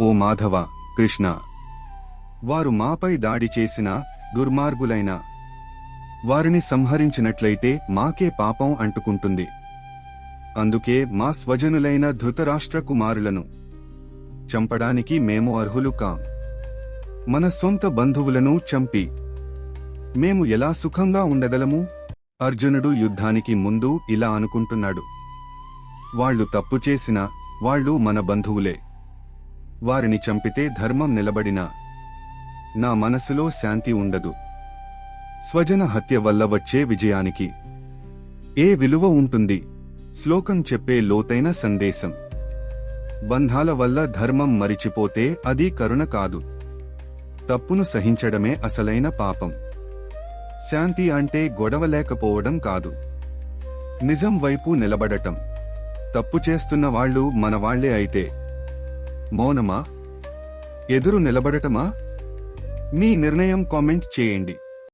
ఓ మాధవ కృష్ణ! వారు మాపై దాడి చేసిన దుర్మార్గులైన వారిని సంహరించినట్లయితే మాకే పాపం అంటుకుంటుంది. అందుకే మా స్వజనులైన ధృతరాష్ట్ర కుమారులను చంపడానికి మేము అర్హులు కాం. మన సొంత బంధువులను చంపి మేము ఎలా సుఖంగా ఉండగలము? అర్జునుడు యుద్ధానికి ముందు ఇలా అనుకుంటున్నాడు. వాళ్ళు తప్పు చేసిన వాళ్ళు మన బంధువులే. వారిని చంపితే ధర్మం నిలబడినా నా మనసులో శాంతి ఉండదు. స్వజన హత్య వల్ల వచ్చే విజయానికి ఏ విలువ ఉంటుంది? శ్లోకం చెప్పే లోతైన సందేశం. బంధాల వల్ల ధర్మం మరిచిపోతే అది కరుణ కాదు. తప్పును సహించడమే అసలైన పాపం. శాంతి అంటే గొడవ లేకపోవడం కాదు. నిజం వైపు నిలబడటం. తప్పు చేస్తున్న వాళ్ళు మనవాళ్ళే అయితే మౌనమా? ఎదురు నిలబడటమా? మీ నిర్ణయం కామెంట్ చేయండి.